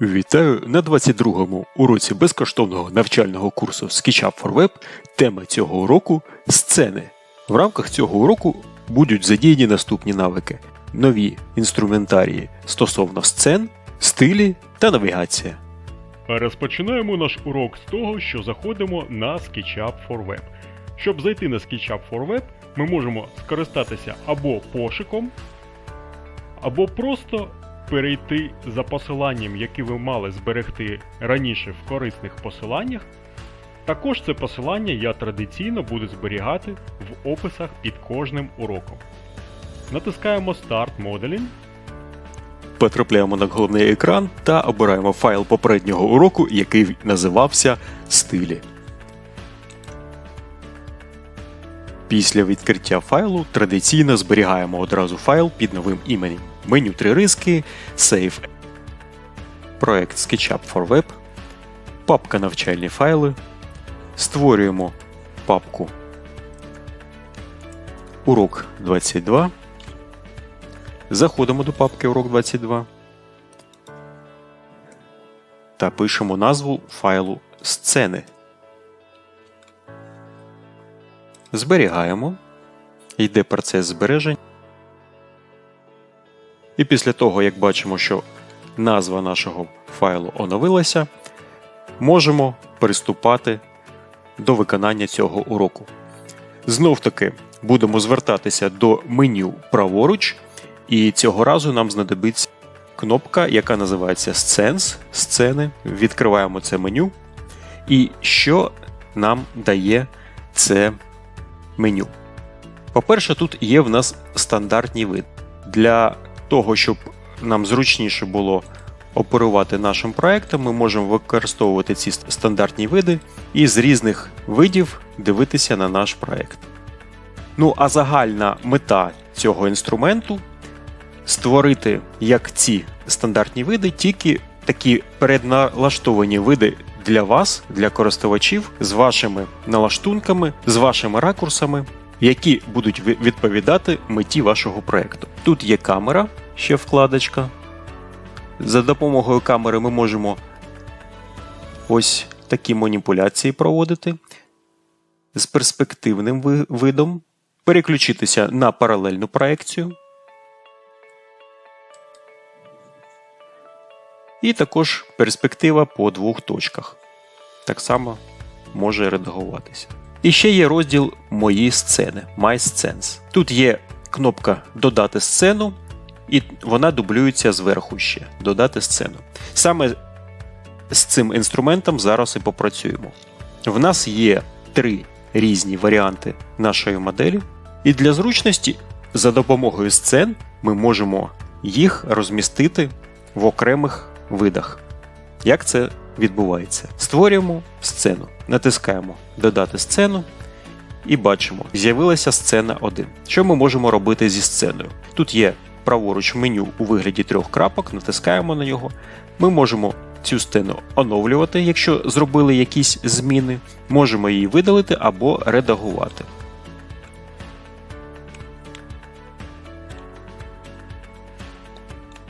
Вітаю на 22-му уроці безкоштовного навчального курсу SketchUp for Web. Тема цього уроку сцени. В рамках цього уроку будуть задіяні наступні навики: нові інструментарії стосовно сцен, стилі та навігація. Розпочинаємо наш урок з того, що заходимо на SketchUp for Web. Щоб зайти на SketchUp for Web, ми можемо скористатися або пошуком, або просто перейти за посиланням, яке ви мали зберегти раніше в корисних посиланнях. Також це посилання я традиційно буду зберігати в описах під кожним уроком. Натискаємо Start Modeling Потрапляємо на головний екран та обираємо файл попереднього уроку, який називався Стилі. Після відкриття файлу традиційно зберігаємо одразу файл під новим іменем. Меню три риски, Save, проект SketchUp for Web, папка навчальні файли. Створюємо папку Урок 22. Заходимо до папки Урок 22 та пишемо назву файлу сцени. Зберігаємо. Йде процес збережень. І після того, як бачимо, що назва нашого файлу оновилася, можемо приступати до виконання цього уроку. Знов таки будемо звертатися до меню праворуч, і цього разу нам знадобиться кнопка, яка називається Scens, сцени. Відкриваємо це меню. І що нам дає це меню? По-перше, тут є в нас стандартний вид. Для того, щоб нам зручніше було оперувати нашим проектом, ми можемо використовувати ці стандартні види і з різних видів дивитися на наш проект. Ну а загальна мета цього інструменту створити як ці стандартні види, тільки такі передналаштовані види для вас, для користувачів, з вашими налаштунками, з вашими ракурсами, які будуть відповідати меті вашого проекту. Тут є камера, ще вкладочка. За допомогою камери ми можемо ось такі маніпуляції проводити з перспективним видом, переключитися на паралельну проекцію. І також перспектива по двох точках. Так само може редагуватися. І ще є розділ Мої сцени My Scenes. Тут є кнопка Додати сцену, і вона дублюється зверху ще Додати сцену. Саме з цим інструментом зараз і попрацюємо. В нас є три різні варіанти нашої моделі, і для зручності за допомогою сцен ми можемо їх розмістити в окремих видах. Як це відбувається? Створюємо сцену, натискаємо Додати сцену і бачимо, з'явилася сцена 1. Що ми можемо робити зі сценою? Тут є праворуч меню у вигляді трьох крапок, натискаємо на нього. Ми можемо цю сцену оновлювати, якщо зробили якісь зміни, можемо її видалити або редагувати.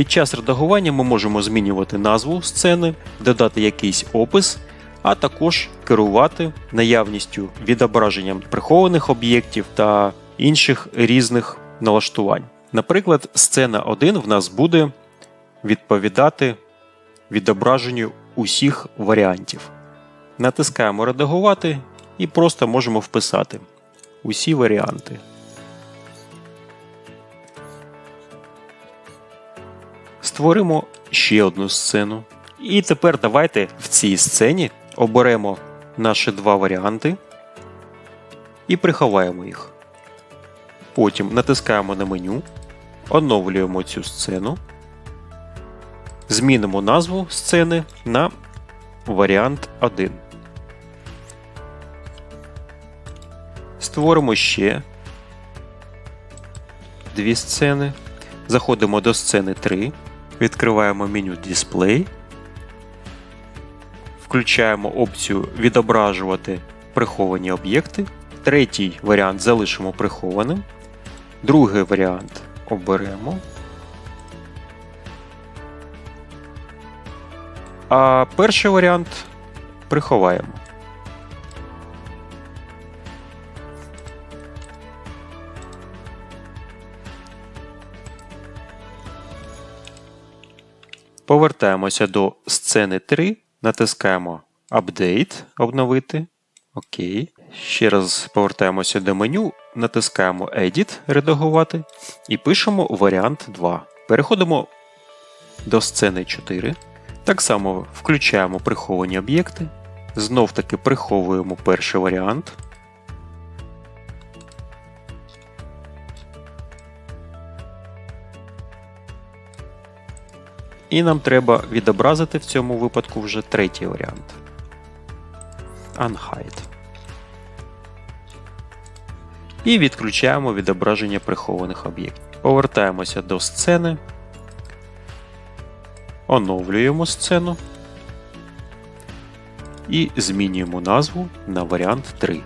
Під час редагування ми можемо змінювати назву сцени, додати якийсь опис, а також керувати наявністю відображенням прихованих об'єктів та інших різних налаштувань. Наприклад, сцена 1 в нас буде відповідати відображенню усіх варіантів. Натискаємо Редагувати і просто можемо вписати усі варіанти. Створимо ще одну сцену. І тепер давайте в цій сцені оберемо наші два варіанти і приховаємо їх. Потім натискаємо на меню, оновлюємо цю сцену, змінимо назву сцени на варіант 1. Створимо ще дві сцени. Заходимо до сцени 3. Відкриваємо меню Display. Включаємо опцію Відображувати приховані об'єкти. Третій варіант залишимо прихованим. Другий варіант оберемо. А перший варіант приховаємо. Повертаємося до сцени 3, натискаємо Update, обновити. Окей. Ще раз повертаємося до меню, натискаємо Edit, редагувати і пишемо варіант 2. Переходимо до сцени 4. Так само включаємо приховані об'єкти. Знов таки приховуємо перший варіант. І нам треба відобразити в цьому випадку вже третій варіант. Unhide. І відключаємо відображення прихованих об'єктів. Повертаємося до сцени. Оновлюємо сцену. І змінюємо назву на варіант 3.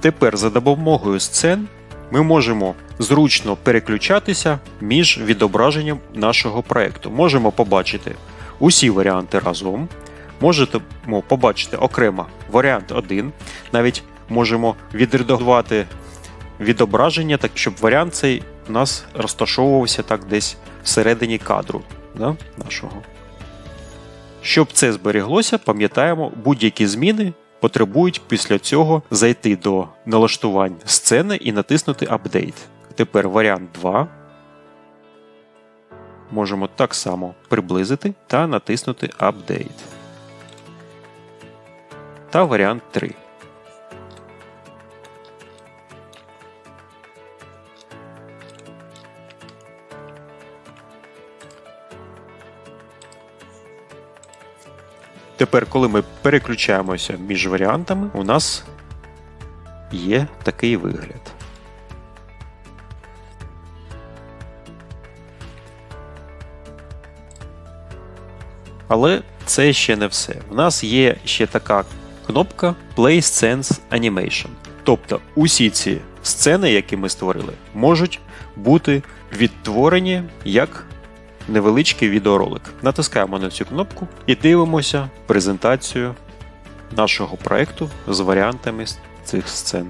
Тепер за допомогою сцен ми можемо зручно переключатися між відображенням нашого проєкту. Можемо побачити усі варіанти разом. Можемо побачити окремо варіант 1. Навіть можемо відредагувати відображення, так щоб варіант цей у нас розташовувався так десь всередині кадру да, нашого. Щоб це зберіглося, пам'ятаємо, будь-які зміни потребують після цього зайти до налаштувань сцени і натиснути Update. Тепер варіант 2. Можемо так само приблизити та натиснути Update. Та варіант 3. Тепер, коли ми переключаємося між варіантами, у нас є такий вигляд. Але це ще не все. У нас є ще така кнопка Play Scenes Animation. Тобто усі ці сцени, які ми створили, можуть бути відтворені як невеличкий відеоролик. Натискаємо на цю кнопку і дивимося презентацію нашого проекту з варіантами цих сцен.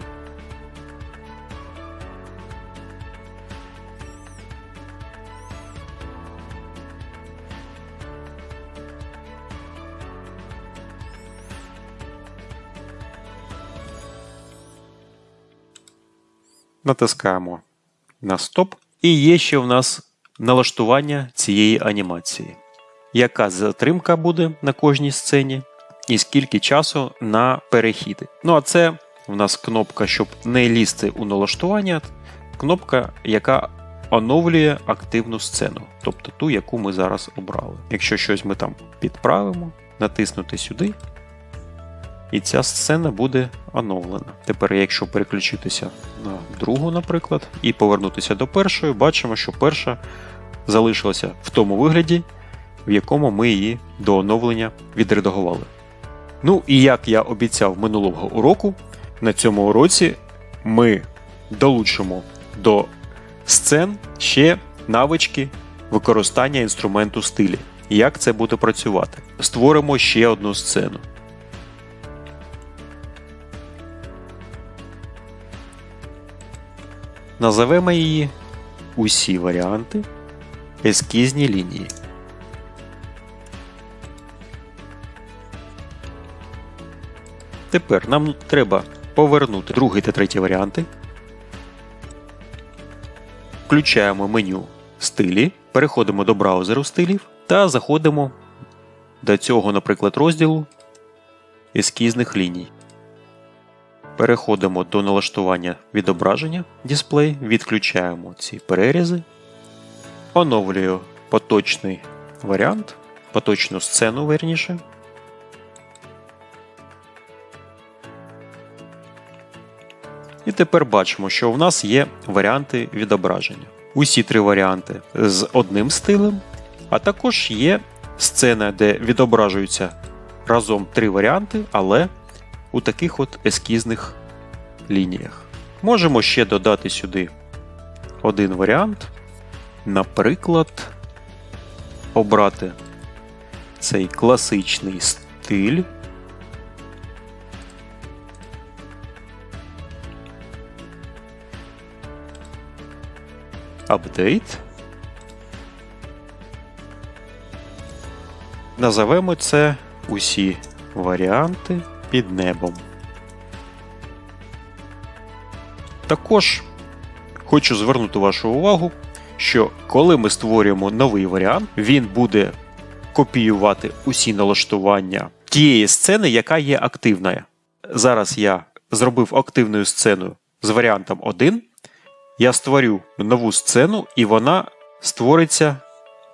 Натискаємо на стоп. І є ще в нас налаштування цієї анімації. Яка затримка буде на кожній сцені, і скільки часу на перехіди. Ну а це в нас кнопка, щоб не лізти у налаштування, кнопка, яка оновлює активну сцену, тобто ту, яку ми зараз обрали. Якщо щось ми там підправимо, натиснути сюди. І ця сцена буде оновлена. Тепер, якщо переключитися на другу, наприклад, і повернутися до першої, бачимо, що перша залишилася в тому вигляді, в якому ми її до оновлення відредагували. Ну і як я обіцяв минулого уроку, на цьому уроці ми долучимо до сцен ще навички використання інструменту стилі. Як це буде працювати? Створимо ще одну сцену. Назовемо її усі варіанти ескізні лінії. Тепер нам треба повернути другий та третій варіанти. Включаємо меню стилі, переходимо до браузеру стилів та заходимо до цього, наприклад, розділу ескізних ліній. Переходимо до налаштування відображення дисплей, відключаємо ці перерізи, оновлюю поточний варіант, поточну сцену верніше. І тепер бачимо, що в нас є варіанти відображення. Усі три варіанти з одним стилем, а також є сцена, де відображуються разом три варіанти, але у таких от ескізних лініях. Можемо ще додати сюди один варіант. Наприклад, обрати цей класичний стиль. Апдейт. Назовемо це усі варіанти під небом. Також хочу звернути вашу увагу, що коли ми створюємо новий варіант, він буде копіювати усі налаштування тієї сцени, яка є активною. Зараз я зробив активною сцену з варіантом 1. Я створю нову сцену, і вона створиться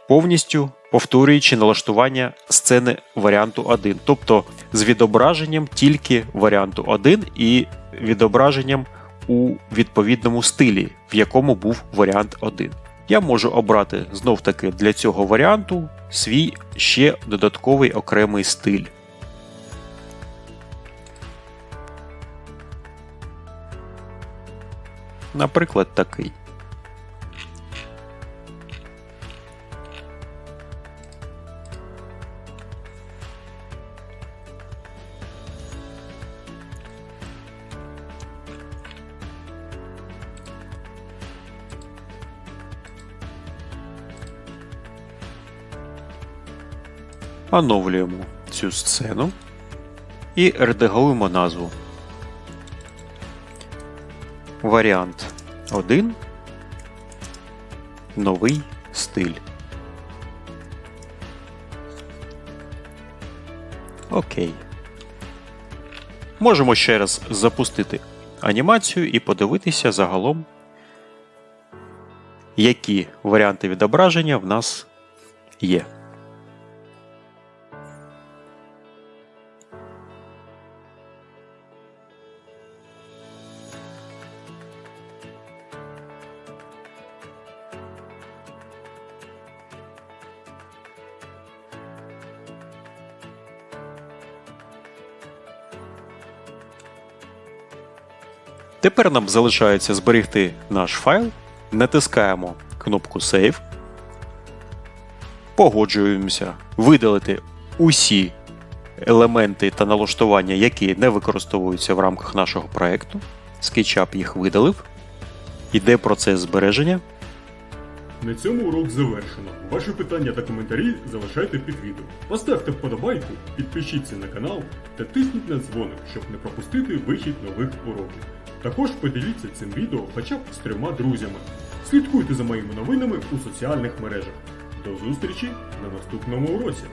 повністю повторюючи налаштування сцени варіанту 1. Тобто з відображенням тільки варіанту 1 і відображенням у відповідному стилі, в якому був варіант 1. Я можу обрати знов таки для цього варіанту свій ще додатковий окремий стиль. Наприклад, такий. Оновлюємо цю сцену і редагуємо назву. Варіант 1. Новий стиль. Окей. Можемо ще раз запустити анімацію і подивитися загалом, які варіанти відображення в нас є. Тепер нам залишається зберегти наш файл, натискаємо кнопку Save, погоджуємося видалити усі елементи та налаштування, які не використовуються в рамках нашого проєкту. SketchUp їх видалив. Іде процес збереження. На цьому урок завершено. Ваші питання та коментарі залишайте під відео. Поставте вподобайку, підпишіться на канал та тисніть на дзвоник, щоб не пропустити вихід нових уроків. Також поділіться цим відео хоча б з трьома друзями. Слідкуйте за моїми новинами у соціальних мережах. До зустрічі на наступному уроці!